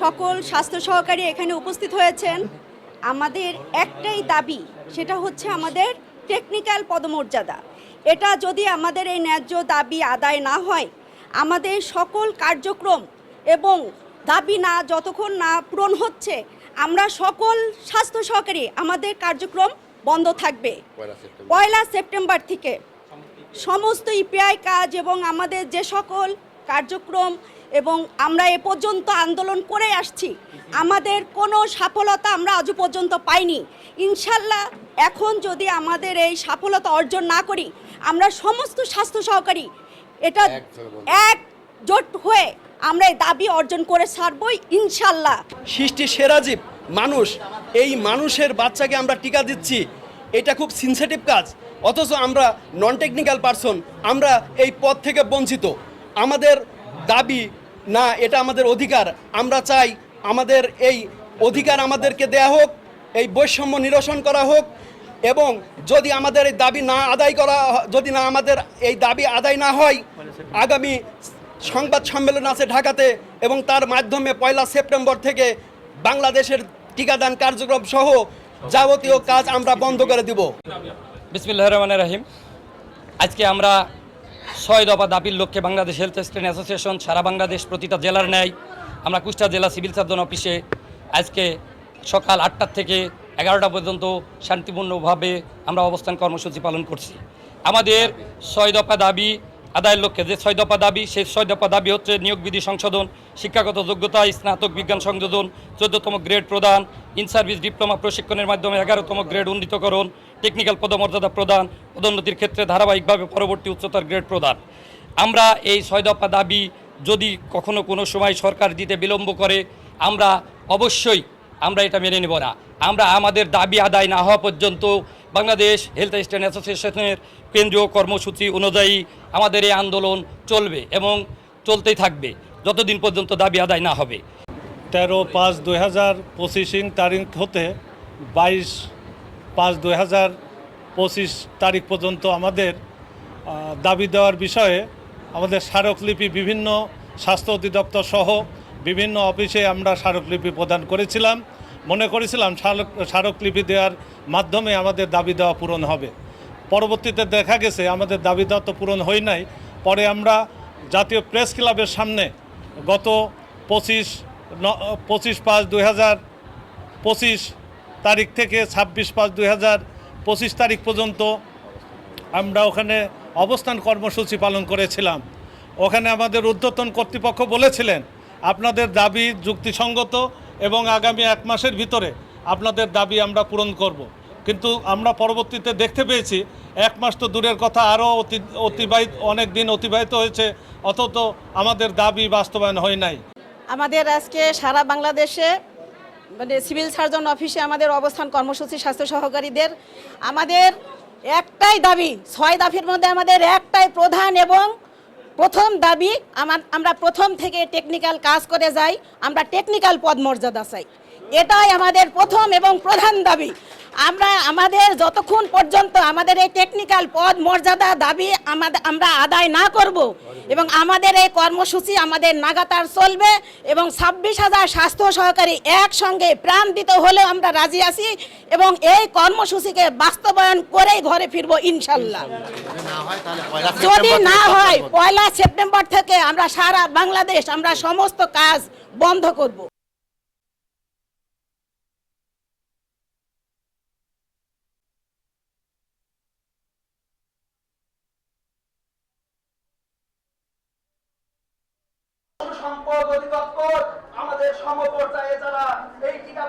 সকল স্বাস্থ্য সহকারী এখানে উপস্থিত হয়েছেন। আমাদের একটাই দাবি সেটা হচ্ছে আমাদের টেকনিক্যাল পদমর্যাদা। এটা যদি আমাদের এই ন্যায্য দাবি আদায় না হয় আমাদের সকল কার্যক্রম এবং দাবি না যতক্ষণ না পূরণ হচ্ছে আমরা সকল স্বাস্থ্য সহকারী আমাদের কার্যক্রম বন্ধ থাকবে। পয়লা সেপ্টেম্বর থেকে সমস্ত ইপিআই কাজ এবং আমাদের যে সকল কার্যক্রম এবং আমরা এ পর্যন্ত আন্দোলন করে আসছি। আমাদের কোনো সফলতা আমরা আজও পর্যন্ত পাইনি। ইনশাল্লাহ এখন যদি আমাদের এই সফলতা অর্জন না করি আমরা সমস্ত স্বাস্থ্য সহকারী এটা একজোট হয়ে আমরা এই দাবি অর্জন করে ছাড়বই ইনশাল্লাহ। সৃষ্টি সেরা জীব মানুষ। এই মানুষের বাচ্চাকে আমরা টিকা দিচ্ছি। এটা খুব সিনসেটিভ কাজ। অথচ আমরা নন টেকনিক্যাল পারসন আমরা এই পদ থেকে বঞ্চিত। আমাদের দাবি না, এটা আমাদের অধিকার। আমরা চাই আমাদের এই অধিকার আমাদেরকে দেয়া হোক, এই বৈষম্য নিরসন করা হোক, এবং যদি আমাদের এই দাবি না আদায় করা যদি না আমাদের এই দাবি আদায় না হয়, আগামী সংবাদ সম্মেলন আছে ঢাকাতে, এবং তার মাধ্যমে পয়লা সেপ্টেম্বর থেকে বাংলাদেশের টিকাদান কার্যক্রম সহ যাবতীয় কাজ আমরা বন্ধ করে দিব। বিসমিল্লাহ রহমান রাহিম। আজকে আমরা ছয় দফা দাবির লক্ষ্যে বাংলাদেশ হেলথ স্ট্রেন অ্যাসোসিয়েশন সারা বাংলাদেশ প্রতিটা জেলার ন্যায় আমরা কুষ্টা জেলা সিভিল সার্জন অফিসে আজকে সকাল আটটার থেকে এগারোটা পর্যন্ত শান্তিপূর্ণভাবে আমরা অবস্থান কর্মসূচি পালন করছি। আমাদের ছয় দফা দাবি আদায়ের লক্ষ্যে যে ছয় দফা দাবি, সেই ছয় দফা দাবি হচ্ছে নিয়োগ বিধি সংশোধন, শিক্ষাগত যোগ্যতা, স্নাতক বিজ্ঞান সংযোজন, চোদ্দতম গ্রেড প্রদান ইন সার্ভিস ডিপ্লোমা প্রশিক্ষণের মাধ্যমে এগারোতম গ্রেড উন্নীতকরণ, টেকনিক্যাল পদমর্যাদা প্রদান, পদোন্নতির ক্ষেত্রে ধারাবাহিকভাবে পরবর্তী উচ্চতার গ্রেড প্রদান। আমরা এই ছয় দফা দাবি যদি কখনো কোনো সময় সরকার দিতে বিলম্ব করে, আমরা অবশ্যই আমরা এটা মেনে নেব না। আমরা আমাদের দাবি আদায় না হওয়া পর্যন্ত বাংলাদেশ হেলথ অ্যাসিস্ট্যান্ট অ্যাসোসিয়েশনের কেন্দ্রীয় কর্মসূচি অনুযায়ী আমাদের এই আন্দোলন চলবে এবং চলতেই থাকবে, যতদিন পর্যন্ত দাবি আদায় না হবে। তেরো পাঁচ দুই হাজার পঁচিশিং তারিখ হতে বাইশ পাঁচ দুই হাজার পঁচিশ তারিখ পর্যন্ত আমাদের দাবি দেওয়ার বিষয়ে আমাদের স্মারকলিপি বিভিন্ন স্বাস্থ্য অধিদপ্তর সহ বিভিন্ন অফিসে আমরা স্মারকলিপি প্রদান করেছিলাম। মনে করেছিলাম স্মারক- স্মারকলিপি দেওয়ার মাধ্যমে আমাদের দাবি দেওয়া পূরণ হবে। পরবর্তীতে দেখা গেছে আমাদের দাবি দেওয়া তো পূরণ হয় নাই। পরে আমরা জাতীয় প্রেস ক্লাবের সামনে গত পঁচিশ ন- পঁচিশ পাঁচ দুই হাজার পঁচিশ তারিখ থেকে ছাব্বিশ পাঁচ দুই হাজার পঁচিশ তারিখ পর্যন্ত আমরা ওখানে অবস্থান কর্মসূচি পালন করেছিলাম। ওখানে আমাদের ঊর্ধ্বতন কর্তৃপক্ষ বলেছিলেন, আপনাদের দাবি যুক্তিসঙ্গত এবং আগামী এক মাসের ভিতরে আপনাদের দাবি আমরা পূরণ করব। কিন্তু আমরা পরবর্তীতে দেখতে পেয়েছি, এক মাস তো দূরের কথা, আরও অতি, অতিবাহিত, অনেক দিন অতিবাহিত হয়েছে, অথচ আমাদের দাবি বাস্তবায়ন হয় নাই আমাদের আজকে সারা বাংলাদেশে মানে সিভিল সার্জন অফিসে আমাদের অবস্থান কর্মসূচি স্বাস্থ্য সহকারীদের আমাদের একটাই দাবি, ছয় দাবির মধ্যে আমাদের একটাই প্রধান এবং প্রথম দাবি আমার আমরা প্রথম থেকে টেকনিক্যাল কাজ করে যাই, আমরা টেকনিক্যাল পদ মর্যাদা চাই। এটাই আমাদের প্রথম এবং প্রধান দাবি। আমরা আমাদের যতক্ষণ পর্যন্ত আমাদের এই টেকনিক্যাল পদ, মর্যাদা, দাবি আমরা আদায় না করব এবং আমাদের এই কর্মসূচি আমাদের নাগাতার চলবে এবং ছাব্বিশ হাজার স্বাস্থ্য সহকারী একসঙ্গে প্রাণ দিতে হলেও আমরা রাজি আছি এবং এই কর্মসূচিকে বাস্তবায়ন করেই ঘরে ফিরবো ইনশাল্লাহ। যদি না হয়, পয়লা সেপ্টেম্বর থেকে আমরা সারা বাংলাদেশ, আমরা সমস্ত কাজ বন্ধ করব। সম্পদ অধিদপ্তর আমাদের সমপর্যায়ে যারা এই টিকা